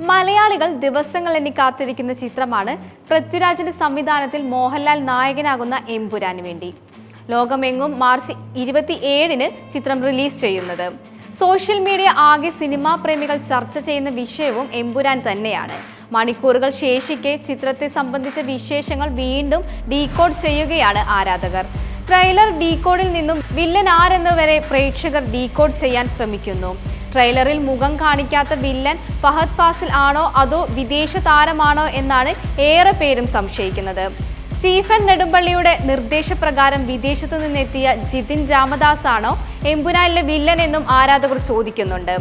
മലയാളികൾ ദിവസങ്ങൾ എണ്ണി കാത്തിരിക്കുന്ന ചിത്രമാണ് പൃഥ്വിരാജിന്റെ സംവിധാനത്തിൽ മോഹൻലാൽ നായകനാകുന്ന എമ്പുരാന് വേണ്ടി. ലോകമെങ്ങും മാർച്ച് ഇരുപത്തി ഏഴിന് ചിത്രം റിലീസ് ചെയ്യുന്നത്. സോഷ്യൽ മീഡിയ ആകെ സിനിമാ പ്രേമികൾ ചർച്ച ചെയ്യുന്ന വിഷയവും എംപുരാൻ തന്നെയാണ്. മണിക്കൂറുകൾ ശേഷിക്കെ ചിത്രത്തെ സംബന്ധിച്ച വിശേഷങ്ങൾ വീണ്ടും ഡീകോഡ് ചെയ്യുകയാണ് ആരാധകർ. ട്രെയിലർ ഡീകോഡിൽ നിന്നും വില്ലൻ ആരെന്ന് വരെ പ്രേക്ഷകർ ഡീകോഡ് ചെയ്യാൻ ശ്രമിക്കുന്നു. ട്രെയിലറിൽ മുഖം കാണിക്കാത്ത വില്ലൻ ഫഹദ് ഫാസിൽ ആണോ അതോ വിദേശ താരമാണോ എന്നാണ് ഏറെ പേരും സംശയിക്കുന്നത്. സ്റ്റീഫൻ നെടുമ്പള്ളിയുടെ നിർദ്ദേശപ്രകാരം വിദേശത്തു നിന്നെത്തിയ ജിതിൻ രാമദാസ് ആണോ എമ്പുരാനിലെ വില്ലൻ എന്നും ആരാധകർ ചോദിക്കുന്നുണ്ട്.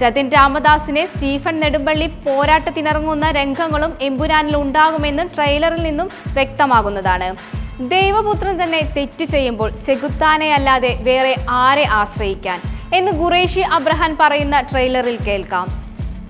ജതിൻ രാമദാസിനെ സ്റ്റീഫൻ നെടുമ്പള്ളി പോരാട്ടത്തിനിറങ്ങുന്ന രംഗങ്ങളും എമ്പുരാനിൽ ഉണ്ടാകുമെന്നും ട്രെയിലറിൽ നിന്നും വ്യക്തമാകുന്നതാണ്. ദൈവപുത്രൻ തന്നെ തെറ്റു ചെയ്യുമ്പോൾ ചെകുത്താനെ അല്ലാതെ വേറെ ആരെ ആശ്രയിക്കാൻ? എന്ന് ഖുറേഷി അബ്രഹാൻ പറയുന്ന ട്രെയിലറിൽ കേൾക്കാം.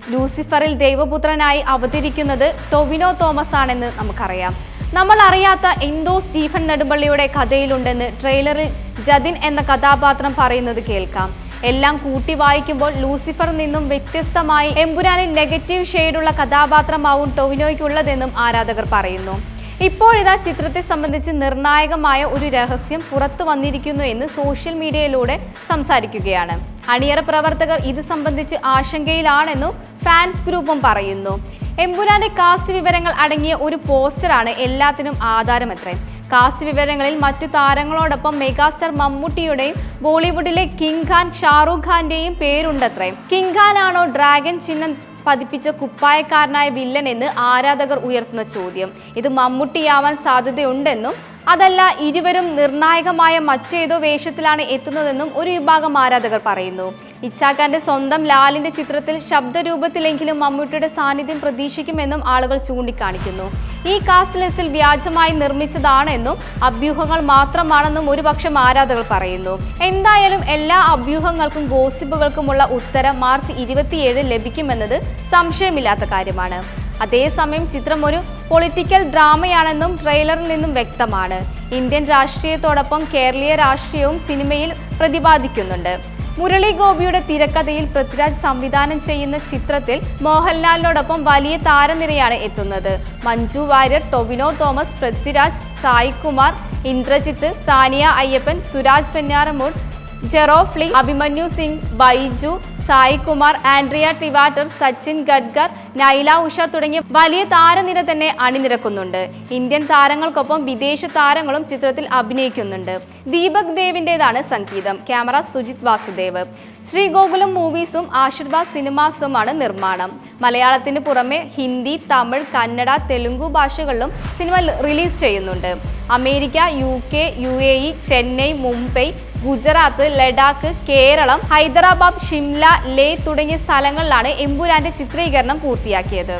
ലൂസിഫറിൽ ദൈവപുത്രനായി അവതരിക്കുന്നത് ടൊവിനോ തോമസ് ആണെന്ന് നമുക്കറിയാം. നമ്മൾ അറിയാത്ത എന്തോ സ്റ്റീഫൻ നെടുമ്പള്ളിയുടെ കഥയിലുണ്ടെന്ന് ട്രെയിലറിൽ ജതിൻ എന്ന കഥാപാത്രം പറയുന്നത് കേൾക്കാം. എല്ലാം കൂട്ടി വായിക്കുമ്പോൾ ലൂസിഫർ നിന്നും വ്യത്യസ്തമായി എമ്പുരാനിൽ നെഗറ്റീവ് ഷെയ്ഡുള്ള കഥാപാത്രമാവും ടൊവിനോയ്ക്കുള്ളതെന്നും ആരാധകർ പറയുന്നു. ഇപ്പോഴിതാ ചിത്രത്തെ സംബന്ധിച്ച് നിർണായകമായ ഒരു രഹസ്യം പുറത്തു വന്നിരിക്കുന്നു എന്ന് സോഷ്യൽ മീഡിയയിലൂടെ സംസാരിക്കുകയാണ്. അണിയറ പ്രവർത്തകർ ഇത് സംബന്ധിച്ച് ആശങ്കയിലാണെന്നും ഫാൻസ് ഗ്രൂപ്പും പറയുന്നു. എമ്പുരാന്റെ കാസ്റ്റ് വിവരങ്ങൾ അടങ്ങിയ ഒരു പോസ്റ്ററാണ് എല്ലാത്തിനും ആധാരമത്രേ. കാസ്റ്റ് വിവരങ്ങളിൽ മറ്റു താരങ്ങളോടൊപ്പം മെഗാസ്റ്റാർ മമ്മൂട്ടിയുടെയും ബോളിവുഡിലെ കിങ് ഖാൻ ഷാറൂഖ് ഖാന്റെയും പേരുണ്ടത്രേ. കിങ് ഖാൻ ആണോ ഡ്രാഗൺ ചിഹ്നം പതിപ്പിച്ച കുപ്പായക്കാരനായ വില്ലൻ എന്ന് ആരാധകർ ഉയർത്തുന്ന ചോദ്യം. ഇത് മമ്മൂട്ടിയാവാൻ സാധ്യതയുണ്ടെന്നും അതല്ല ഇരുവരും നിർണായകമായ മറ്റേതോ വേഷത്തിലാണ് എത്തുന്നതെന്നും ഒരു വിഭാഗം ആരാധകർ പറയുന്നു. ഇച്ചാഖാന്റെ സ്വന്തം ലാലിന്റെ ചിത്രത്തിൽ ശബ്ദരൂപത്തിലെങ്കിലും മമ്മൂട്ടിയുടെ സാന്നിധ്യം പ്രതീക്ഷിക്കുമെന്നും ആളുകൾ ചൂണ്ടിക്കാണിക്കുന്നു. ഈ കാസ്റ്റ് ലിസ്റ്റിൽ വ്യാജമായി നിർമ്മിച്ചതാണെന്നും അഭ്യൂഹങ്ങൾ മാത്രമാണെന്നും ഒരുപക്ഷം ആരാധകർ പറയുന്നു. എന്തായാലും എല്ലാ അഭ്യൂഹങ്ങൾക്കും ഗോസിപ്പുകൾക്കുമുള്ള ഉത്തരം മാർച്ച് ഇരുപത്തിയേഴ് ലഭിക്കുമെന്നത് സംശയമില്ലാത്ത കാര്യമാണ്. അതേസമയം ചിത്രം ഒരു പൊളിറ്റിക്കൽ ഡ്രാമയാണെന്നും ട്രെയിലറിൽ നിന്നും വ്യക്തമാണ്. ഇന്ത്യൻ രാഷ്ട്രീയത്തോടൊപ്പം കേരളീയ രാഷ്ട്രീയവും സിനിമയിൽ പ്രതിപാദിക്കുന്നുണ്ട്. മുരളി ഗോപിയുടെ തിരക്കഥയിൽ പൃഥ്വിരാജ് സംവിധാനം ചെയ്യുന്ന ചിത്രത്തിൽ മോഹൻലാലിനോടൊപ്പം വലിയ താരനിരയാണ് എത്തുന്നത്. മഞ്ജു വാര്യർ ടൊവിനോ തോമസ് പൃഥ്വിരാജ് സായികുമാർ ഇന്ദ്രജിത്ത് സാനിയ അയ്യപ്പൻ സുരാജ് വെഞ്ഞാറമൂട് ജെറോഫ്ലി അഭിമന്യു സിംഗ് ബൈജു സായി കുമാർ ആൻഡ്രിയ ടിവാറ്റർ സച്ചിൻ ഗഡ്കർ നൈല ഉഷ തുടങ്ങിയ വലിയ താരനിര തന്നെ അണിനിരക്കുന്നുണ്ട്. ഇന്ത്യൻ താരങ്ങൾക്കൊപ്പം വിദേശ താരങ്ങളും ചിത്രത്തിൽ അഭിനയിക്കുന്നുണ്ട്. ദീപക് ദേവിന്റെതാണ് സംഗീതം. ക്യാമറ സുജിത് വാസുദേവ്. ശ്രീഗോകുലം മൂവീസും ആശീർവാദ് സിനിമാസുമാണ് നിർമ്മാണം. മലയാളത്തിന് പുറമെ ഹിന്ദി തമിഴ് കന്നഡ തെലുങ്കു ഭാഷകളിലും സിനിമ റിലീസ് ചെയ്യുന്നുണ്ട്. America U K U A E Chennai Mumbai Gujarat Ladakh Keralam Hyderabad Shimla Leh തുടങ്ങിയ സ്ഥലങ്ങളിലാണ് എമ്പുരാന്റെ ചിത്രീകരണം പൂർത്തിയാക്കിയത്.